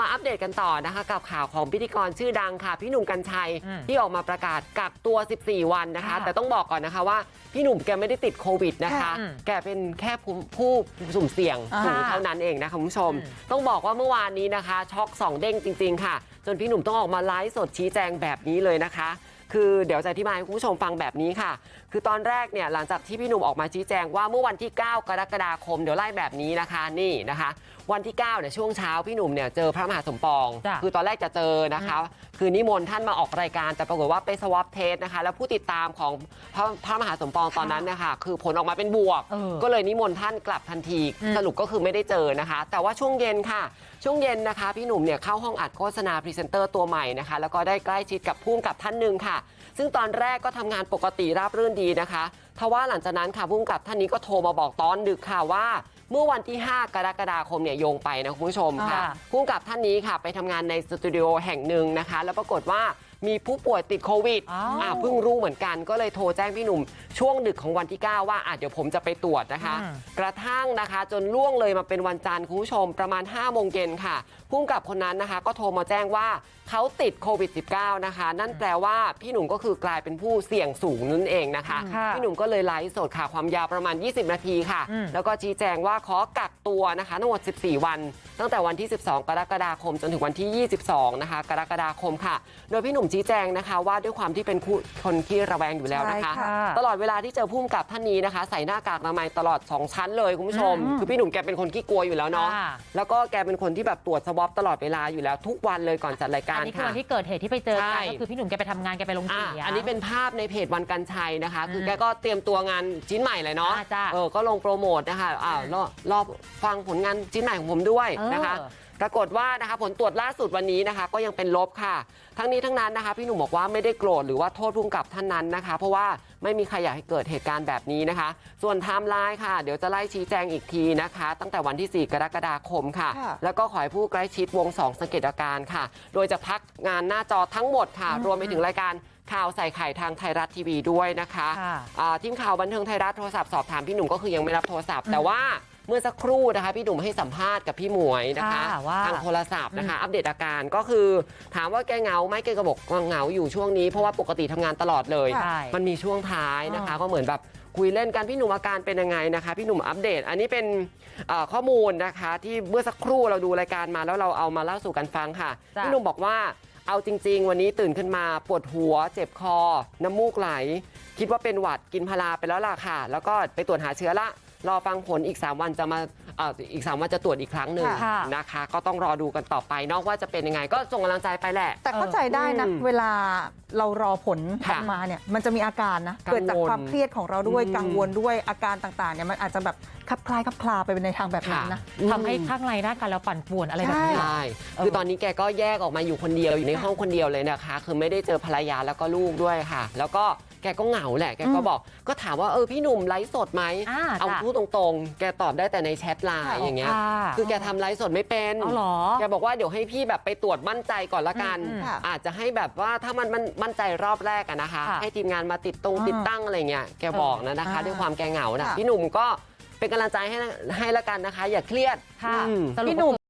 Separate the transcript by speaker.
Speaker 1: มาอัปเดตกันต่อนะคะกับข่าวของพิธีกรชื่อดังค่ะ พี่หนุ่มกัญชัย
Speaker 2: อืม
Speaker 1: ที่ออกมาประกาศกักตัว 14 วันนะคะ
Speaker 2: ค่ะ
Speaker 1: แต่ต้องบอกก่อนนะคะว่าพี่หนุ่มแกไม่ได้ติดโควิดนะคะ
Speaker 2: ค่ะอืม
Speaker 1: แกเป็นแค่ผู้ผู้สุ่มเสี่ยง
Speaker 3: อ่า
Speaker 1: สูงเท่านั้นเองนะคะคุณผู้ชม
Speaker 2: อืม
Speaker 1: ต้องบอกว่าเมื่อวานนี้นะคะ ช็อกสองเด้งจริง ๆ ค่ะ จนพี่หนุ่มต้องออกมาไลฟ์สดชี้แจงแบบนี้เลยนะคะ คือเดี๋ยวจะอธิบายให้คุณผู้ชมฟังแบบนี้ค่ะ คือตอนแรกเนี่ยหลังจากที่พี่หนุ่มออกมาชี้แจงว่าเมื่อวันที่ 9 กรกฎาคมเดี๋ยวไล่แบบนี้นะคะนี่นะคะ วันที่9เนี่ยช่วงเช้าพี่หนุ่มเนี่ยเจอพระมหาสมปอง
Speaker 2: จ้ะ
Speaker 1: คือตอนแรกจะเจอนะคะ คือนิมนต์ท่านมาออกรายการแต่ปรากฏว่าไปสวอปเทสนะคะ แล้วผู้ติดตามของพระพระมหาสมปองตอนนั้นนะคะคือผลออกมาเป็นบวก
Speaker 2: เออ
Speaker 1: ก็เลยนิมนต์ท่านกลับทันที
Speaker 2: อืม
Speaker 1: สรุปก็คือไม่ได้เจอนะคะ แต่ว่าช่วงเย็นค่ะ ช่วงเย็นนะคะ พี่หนุ่มเนี่ยเข้าห้องอัดโฆษณาพรีเซนเตอร์ตัวใหม่นะคะ แล้วก็ได้ใกล้ชิดกับพุ่มกับท่านหนึ่งค่ะซึ่งตอนแรกก็ทำงานปกติราบรื่นดีนะคะทว่าหลังจากนั้นค่ะพุ่มกับท่านนี้ก็โทรมาบอกตอนดึกค่ะว่า เมื่อวันที่ 5 กรกฎาคมเนี่ยโยงไปนะคุณผู้ชมค่ะ
Speaker 2: ค่ะ
Speaker 1: พุ่มกับท่านนี้ค่ะไปทำงานในสตูดิโอแห่งหนึ่งนะคะแล้วปรากฏว่า มีผู้ป่วยติดโควิด
Speaker 2: อ้าว
Speaker 1: อ่าเพิ่งรู้เหมือนกันก็เลยโทรแจ้งพี่หนุ่มช่วงดึกของวันที่9ว่าอะเดี๋ยวผมจะไปตรวจนะคะ
Speaker 2: อืม
Speaker 1: กระทั่งนะคะจนล่วงเลยมาเป็นวันจันทร์คุณผู้ชมประมาณ5โมงเย็นค่ะพุ่มกับคนนั้นนะคะ ก็โทรมาแจ้งว่าเขาติดโควิด -19 นะคะ นั่นแปลว่าพี่หนุ่มก็คือกลายเป็นผู้เสี่ยงสูงนั่นเองนะคะ
Speaker 2: ค่ะ
Speaker 1: พี่หนุ่มก็เลยไลฟ์สดค่ะความยาวประมาณ 20 นาทีค่ะ
Speaker 2: อืม
Speaker 1: แล้วก็ชี้แจงว่าขอกักตัวนะคะทั้งหมด 14 วัน ตั้งแต่วันที่ 12 กรกฎาคมจนถึงวันที่ 22 นะคะ กรกฎาคมค่ะ โดยพี่หนุ่มชี้แจงนะคะว่าด้วยความที่เป็นคนที่ระแวงอยู่แล้วนะคะ
Speaker 3: ใช่ค่ะ
Speaker 1: ตลอดเวลาที่เจอพุ่มกับท่านนี้นะคะ ใส่หน้ากากอนามัยตลอด 2 ชั้นเลยคุณผู้ชม
Speaker 2: อืม
Speaker 1: คือพี่หนุ่มแกเป็นคนขี้กลัวอยู่แล้วเนาะ
Speaker 2: ค่ะ
Speaker 1: แล้วก็แกเป็นคนที่แบบตรวจสวอปตลอดเวลาอยู่แล้วทุกวันเลยก่อนจัดรายกา
Speaker 2: อั
Speaker 1: ร
Speaker 2: นนี้คือ
Speaker 1: ค่ะ
Speaker 2: วันที่เกิดเหตุที่ไปเจอ
Speaker 1: ใช่
Speaker 2: กันก็คือพี่หนุ่มแกไปทำงานแกไปลง
Speaker 1: อะ
Speaker 2: เสียง
Speaker 1: อันนี้เป็นภาพในเพจวันกันชัยนะคะ คืออ
Speaker 2: ม
Speaker 1: แกก็เตรียมตัวงานชิ้นใหม่เลยเนาะ
Speaker 2: อ่าจ้ะ
Speaker 1: เออก็ลงโปรโมทนะคะอ่ารอรอฟังผลงานชิ้นใหม่ของผมด้วยนะคะ
Speaker 2: เออ
Speaker 1: ปรากฏว่านะคะผลตรวจล่าสุดวันนี้นะคะก็ยังเป็นลบค่ะ ทั้งนี้ทั้งนั้นนะคะพี่หนุ่มบอกว่าไม่ได้โกรธหรือว่าโทษพุ่มกับท่านนั้นนะคะ เพราะว่าไม่มีใครอยากให้เกิดเหตุการณ์แบบนี้นะคะ ส่วนไทม์ไลน์ค่ะ เดี๋ยวจะไล่ชี้แจงอีกทีนะคะ ตั้งแต่วันที่ 4 กรกฎาคมค่ะ
Speaker 3: ค่ะ
Speaker 1: แล้วก็ขอให้ผู้ใกล้ชิดวง 2 สังเกตอาการค่ะ โดยจะพักงานหน้าจอทั้งหมดค่ะ รวมไปถึงรายการข่าวใส่ไข่ทางไทยรัฐทีวีด้วยนะคะ
Speaker 2: ค่ะ
Speaker 1: อ่าทีมข่าวบันเทิงไทยรัฐโทรศัพท์สอบถามพี่หนุ่มก็คือยังไม่รับโทรศัพท์แต่ว่าเมื่อสักครู่นะคะ พี่หนุ่มให้สัมภาษณ์กับพี่หมวยนะคะ
Speaker 2: ค่ะว่า
Speaker 1: ทางโทรศัพท์นะคะ อัปเดตอาการก็คือ ถามว่าแกเหงาไหมแกก็บอกว่าเหงาอยู่ช่วงนี้เพราะว่าปกติทำงานตลอดเลย
Speaker 2: ใช่
Speaker 1: มันมีช่วงท้ายนะคะ
Speaker 2: อ่า
Speaker 1: ก็เหมือนแบบคุยเล่นกันพี่หนุ่มอาการเป็นยังไงนะคะ พี่หนุ่มอัปเดต อันนี้เป็นเอ่อข้อมูลนะคะ ที่เมื่อสักครู่เราดูรายการมาแล้วเราเอามาเล่าสู่กันฟังค่ะ
Speaker 2: จ้ะ
Speaker 1: พี่หนุ่มบอกว่าเอาจริง ๆ วันนี้ตื่นขึ้นมาปวดหัว เจ็บคอ น้ำมูกไหล คิดว่าเป็นหวัดกินพาราไปแล้วล่ะค่ะ แล้วก็ไปตรวจหาเชื้อละ รอฟังผลอีก 3 วันจะมาเอ่ออีก 3 วันจะตรวจอีกครั้งหนึ่ง
Speaker 2: ค่ะ
Speaker 1: นะคะ ก็ต้องรอดูกันต่อไปเนอกว่าจะเป็นยังไงก็ส่งกำลังใจไปแหละ
Speaker 3: แต่เข้าใจได้นะ
Speaker 1: อืม
Speaker 3: เวลา เรารอผลอ
Speaker 1: ค่ะ
Speaker 3: อกมาเนี่ยมันจะมีอาการนะ
Speaker 1: กังวล
Speaker 3: เกิดจากความเครียดของเราด้วย
Speaker 1: อืม
Speaker 3: กังวลด้วยอาการต่างๆเนี่ยมันอาจจะแบบคลับคลายคลับคลาไปในทางแบบนั้นนะ
Speaker 2: ทำให้ข้างในร่างกายเราปั่นป่วนอะไรแบบนี้
Speaker 3: ใช่
Speaker 1: ใช่
Speaker 2: เออ
Speaker 1: คือตอนนี้แกก็แยกออกมาอยู่คนเดียวอยู่ในห้องคนเดียวเลยนะคะ คือไม่ได้เจอภรรยาแล้วก็ลูกด้วยค่ะ แล้วก็แกก็เหงาแหละ แกก็
Speaker 3: อืม
Speaker 1: บอก ก็ถามว่าเออพี่หนุ่มไลฟ์สดไหม
Speaker 2: อ่า
Speaker 1: เอา
Speaker 2: จ้ะ
Speaker 1: พูดตรงๆ แกตอบได้แต่ในแชทไลน์
Speaker 3: ค่ะ
Speaker 1: อย่างเงี้ย
Speaker 2: ค่ะ
Speaker 1: คือแกทำไลฟ์สดไม่เป็น
Speaker 2: เอาเหรอ
Speaker 1: แกบอกว่าเดี๋ยวให้พี่แบบไปตรวจมั่นใจก่อนละกัน
Speaker 2: อืม
Speaker 3: ค่ะ
Speaker 1: อาจจะให้แบบว่าถ้ามันมันมั่นใจรอบแรกอะนะคะ
Speaker 2: ค่ะ
Speaker 1: ให้ทีมงานมาติดตรง
Speaker 3: อ่า
Speaker 1: ติดตั้งอะไรเงี้ยแกบอกนะนะคะ
Speaker 3: อ่า
Speaker 1: ด้วยความแกเหงานะ
Speaker 3: ค่ะ
Speaker 1: พี่หนุ่มก็เป็นกำลังใจให้ให้ละกันนะคะอย่าเครียด
Speaker 2: ค่ะ
Speaker 1: อืม
Speaker 2: สรุป
Speaker 3: พี่หนุ่ม